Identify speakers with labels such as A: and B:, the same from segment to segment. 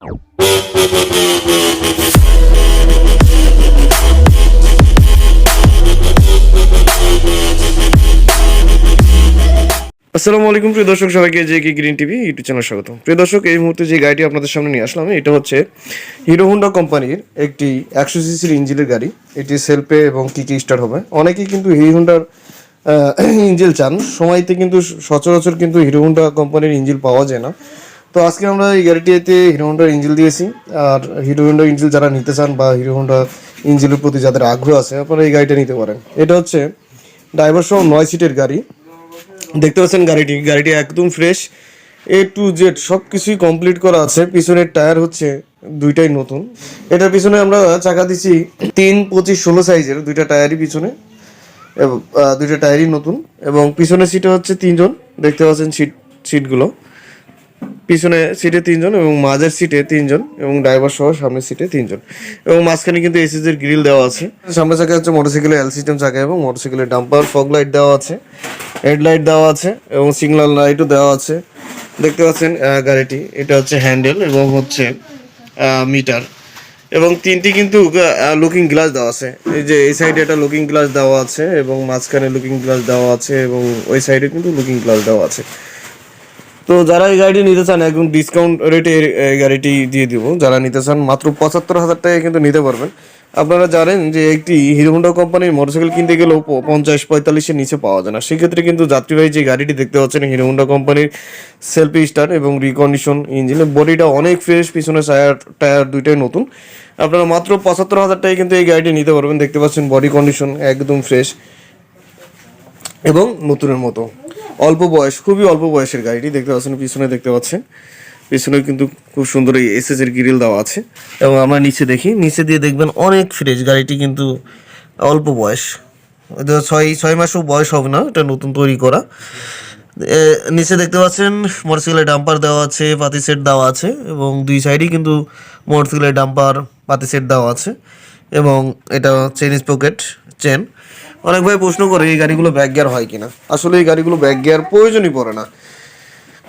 A: আসসালামু আলাইকুম, প্রিয় দর্শক, সবাইকে J K green TV YouTube channel স্বাগত প্রিয় দর্শক, এই মুহূর্তে যে গাড়িটি আপনাদের সামনে নিয়ে আসলাম, এটা হচ্ছে হিরো হোন্ডা কোম্পানির একটি একশো সিসির ইঞ্জিনের গাড়ি। এটি সেলফে এবং কিকি স্টার্ট হবে? অনেকেই কিন্তু হিরো হোন্ডার ইঞ্জিল চান। সময়তে কিন্তু সচরাচর কিন্তু হিরো হোন্ডা কোম্পানির ইঞ্জিল পাওয়া যায় না। তো আজকে আমরা এই গাড়িটিতে হিরো হোন্ডার ইঞ্জিল দিয়েছি। আর হিরো হোন্ডা ইঞ্জিল যারা নিতে চান বা হিরো হোন্ডা ইঞ্জিলের প্রতি যাদের আগ্রহ আছে, আপনারা এই গাড়িটা নিতে পারেন। এটা হচ্ছে ড্রাইভার সহ নয় সিটের গাড়ি। দেখতে পাচ্ছেন গাড়িটি। গাড়িটি একদম ফ্রেশ এ টু জেড সব কিছুই কমপ্লিট করা আছে। পিছনের টায়ার হচ্ছে দুইটাই নতুন। এটার পিছনে আমরা চাকা দিছি তিন, পঁচিশ, ষোলো সাইজের দুইটা টায়ারই পিছনে। এবং দুইটা টায়ারই নতুন। এবং পিছনের সিটে হচ্ছে তিনজন। দেখতে পাচ্ছেন সিট সিটগুলো পিছনে সিটে তিনজন এবং মাঝের সিটে তিনজন এবং ড্রাইভার সহ সামনের সিটে তিনজন। এবং মাঝখানে কিন্তু এসএসের গ্রিল দেওয়া আছে। সামনের চাকা হচ্ছে মোটরসাইকেলের এল সিস্টেম চাকা এবং মোটরসাইকেলের ডাম্পার ফগ লাইট দেওয়া আছে হেডলাইট দেওয়া আছে এবং সিগন্যাল লাইটও দেওয়া আছে। দেখতে পাচ্ছেন গাড়িটি। এটা হচ্ছে হ্যান্ডেল এবং হচ্ছে মিটার এবং তিনটি কিন্তু লুকিং গ্লাস দেওয়া আছে। এই যে এই সাইডে একটা লুকিং গ্লাস দেওয়া আছে এবং মাঝখানে লুকিং গ্লাস দেওয়া আছে এবং ওই সাইডে কিন্তু লুকিং গ্লাস দেওয়া আছে। তো যারা এই গাড়িটি নিতে চান, একদম ডিসকাউন্ট রেটে এই গাড়িটি দিয়ে দিব। যারা নিতে চান, মাত্র পঁচাত্তর হাজার টাকায় কিন্তু নিতে পারবেন। আপনারা জানেন যে একটি হিরো হোন্ডা কোম্পানির মোটরসাইকেল কিনতে গেলেও পঞ্চাশ পঁয়তাল্লিশের নিচে পাওয়া যায় না। সেক্ষেত্রে কিন্তু যাত্রীবাহী যে গাড়িটি দেখতে পাচ্ছেন হিরো হোন্ডা কোম্পানির সেলফি স্টার এবং রিকন্ডিশন ইঞ্জিনের বডিটা অনেক ফ্রেশ পিছনে টায়ার টায়ার দুইটাই নতুন। আপনারা মাত্র পঁচাত্তর হাজার টাকায় কিন্তু এই গাড়িটি নিতে পারবেন। দেখতে পাচ্ছেন বডি কন্ডিশন একদম ফ্রেশ এবং নতুনের মতো। অল্প বয়স, খুবই অল্প বয়সের গাড়িটি দেখতে পাচ্ছেন, পিছনে দেখতে পাচ্ছেন। পিছনে কিন্তু খুব সুন্দর এই এসএস এর গ্রিল দেওয়া আছে। এবং আমরা নিচে দেখি, নিচে দিয়ে দেখবেন অনেক ফ্রেশ গাড়িটি কিন্তু অল্প বয়স। ছয় ছয় মাসও বয়স হবে না, এটা নতুন তৈরি করা। নিচে দেখতে পাচ্ছেন মোটরসাইকেলের ডাম্পার দেওয়া আছে, পাতি সেট দেওয়া আছে, এবং দুই সাইডেই কিন্তু মোটরসাইকেলের ডাম্পার পাতি সেট দেওয়া আছে। এবং এটা চেন পকেট চেন অনেক ভাই প্রশ্ন করে, এই গাড়িগুলো ব্যাক গিয়ার হয় কিনা? আসলে এই গাড়িগুলো ব্যাক গিয়ার প্রয়োজনই পড়ে না।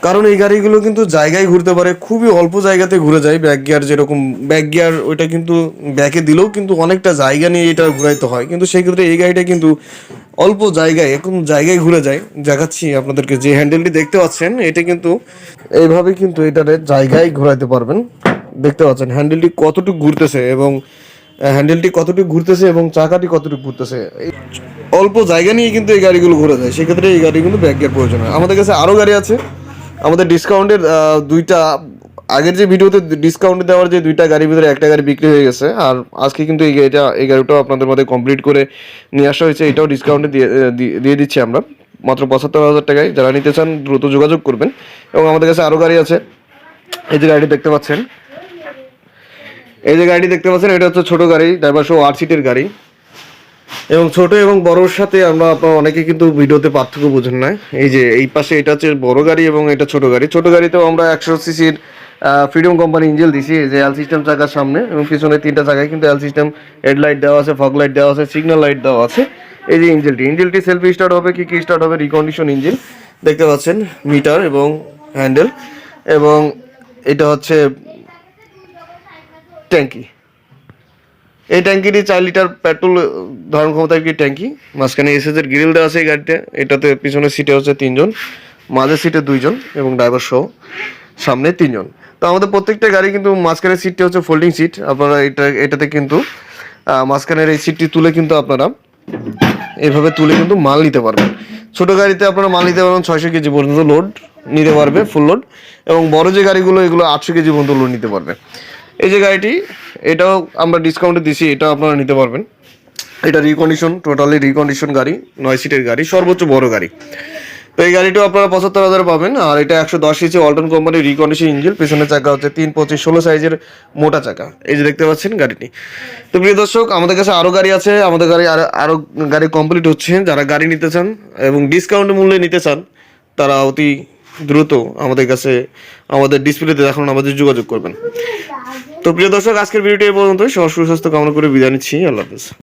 A: কারণ এই গাড়িগুলো কিন্তু জায়গায় ঘুরতে পারে, খুবই অল্প জায়গাতে ঘুরে যায় ব্যাক গিয়ার যেরকম। ব্যাক গিয়ার ওইটা কিন্তু ব্যাকে দিলেও কিন্তু অনেকটা জায়গা নিয়ে এটা ঘুরাইতে হয়। কিন্তু সেই ক্ষেত্রে এই গাড়িটা কিন্তু অল্প জায়গায়, এখন জায়গায় ঘুরে যায়। দেখাচ্ছি আপনাদেরকে যে হ্যান্ডেলটি দেখতে পাচ্ছেন, এটা কিন্তু এইভাবে কিন্তু এটারে জায়গায় ঘোরাইতে পারবেন। দেখতে পাচ্ছেন, হ্যান্ডেলটি কতটুকু ঘুরতেছে এবং হ্যান্ডেলটি কতটুকু ঘুরতেছে এবং চাকাটি কতটুকু ঘুরতেছে? অল্প জায়গা নিয়ে কিন্তু এই গাড়িগুলো ঘুরে যায়। সেক্ষেত্রে এই গাড়ি কিন্তু ব্যাক গিয়ার প্রয়োজন হয়। আমাদের কাছে আরও গাড়ি আছে। আমাদের ডিসকাউন্টের দুইটা, আগের যে ভিডিওতে ডিসকাউন্ট দেওয়ার যে দুইটা গাড়ির ভিতরে একটা গাড়ি বিক্রি হয়ে গেছে। আর আজকে কিন্তু এই গাড়িটা, এই গাড়িটাও আপনাদের মধ্যে কমপ্লিট করে নিয়ে আসা হয়েছে। এটাও ডিসকাউন্টে দিয়ে- দিয়ে দিচ্ছি আমরা। মাত্র পঁচাত্তর হাজার টাকায়। যারা নিতে চান, দ্রুত যোগাযোগ করবেন। এবং আমাদের কাছে আরও গাড়ি আছে। এই যে গাড়িটি দেখতে পাচ্ছেন এই যে গাড়িটি দেখতে পাচ্ছেন, এটা হচ্ছে ছোট গাড়ি ড্রাইভার সহ আট সিটের গাড়ি। এবং ছোট এবং বড়োর সাথে আমরা আপনার অনেকে কিন্তু ভিডিওতে পার্থক্য বুঝেন না এই যে এই পাশে এটা হচ্ছে বড় গাড়ি এবং এটা ছোট গাড়ি। ছোট গাড়িতেও আমরা একশো সিসির ফ্রিডম কোম্পানি ইঞ্জেল দিছি যে এল সিস্টেম চাকার সামনে এবং পিছনে তিনটা চাকায় কিন্তু এল সিস্টেম হেডলাইট দেওয়া আছে ফগ লাইট দেওয়া আছে সিগন্যাল লাইট দেওয়া আছে। এই যে ইঞ্জেলটি ইঞ্জেলটি সেলফি স্টার্ট হবে কি কি স্টার্ট হবে? রিকন্ডিশন ইঞ্জিন দেখতে পাচ্ছেন মিটার এবং হ্যান্ডেল এবং এটা হচ্ছে ট্যাঙ্কি। এই ট্যাঙ্কিটি চার লিটার পেট্রোল ধারণ ক্ষমতা একটি ট্যাঙ্কি? মাঝখানে এসএসের গ্রিল দেওয়া আছে এই গাড়িতে। এটাতে পিছনের সিটে হচ্ছে তিনজন মাঝের সিটে দুইজন এবং ড্রাইভার সহ সামনে তিনজন। তো আমাদের প্রত্যেকটা গাড়ি কিন্তু মাঝখানের সিটটি হচ্ছে ফোল্ডিং সিট আপনারা এটা, এটাতে কিন্তু মাঝখানের এই সিটটি তুলে কিন্তু আপনারা এইভাবে তুলে কিন্তু মাল নিতে পারবেন। ছোট গাড়িতে আপনারা মাল নিতে পারবেন ছয়শো কেজি পর্যন্ত লোড নিতে পারবে ফুল লোড এবং বড় যে গাড়িগুলো, এগুলো আটশো কেজি পর্যন্ত লোড নিতে পারবে। এই যে গাড়িটি, এটাও আমরা ডিসকাউন্টে দিছি, এটাও আপনারা নিতে পারবেন। এটা রিকন্ডিশন টোটালি রিকন্ডিশন গাড়ি, নয় সিটের গাড়ি, সর্বোচ্চ বড় গাড়ি। তো এই গাড়িটাও আপনারা পঁচাত্তর হাজার পাবেন, আর এটা একশো দশ ইঞ্চি অল্টন কোম্পানির রিকন্ডিশন ইঞ্জিন পেছনের চাকা হচ্ছে তিন পঁচিশ ষোলো সাইজের মোটা চাকা। এই যে দেখতে পাচ্ছেন গাড়িটি। তো প্রিয় দর্শক, আমাদের কাছে আরও গাড়ি আছে, আমাদের গাড়ি আরও আরও গাড়ি কমপ্লিট হচ্ছে। যারা গাড়ি নিতে চান এবং ডিসকাউন্ট মূল্যে নিতে চান, তারা অতি দ্রুত আমাদের কাছে, আমাদের ডিসপ্লেতে দেখানো আমাদের যোগাযোগ করবেন। তো প্রিয় দর্শক, আজকের ভিডিওটি এই পর্যন্ত সবার সুস্বাস্থ্য কামনা করে বিদায় নিচ্ছি। আল্লাহ হাফেজ।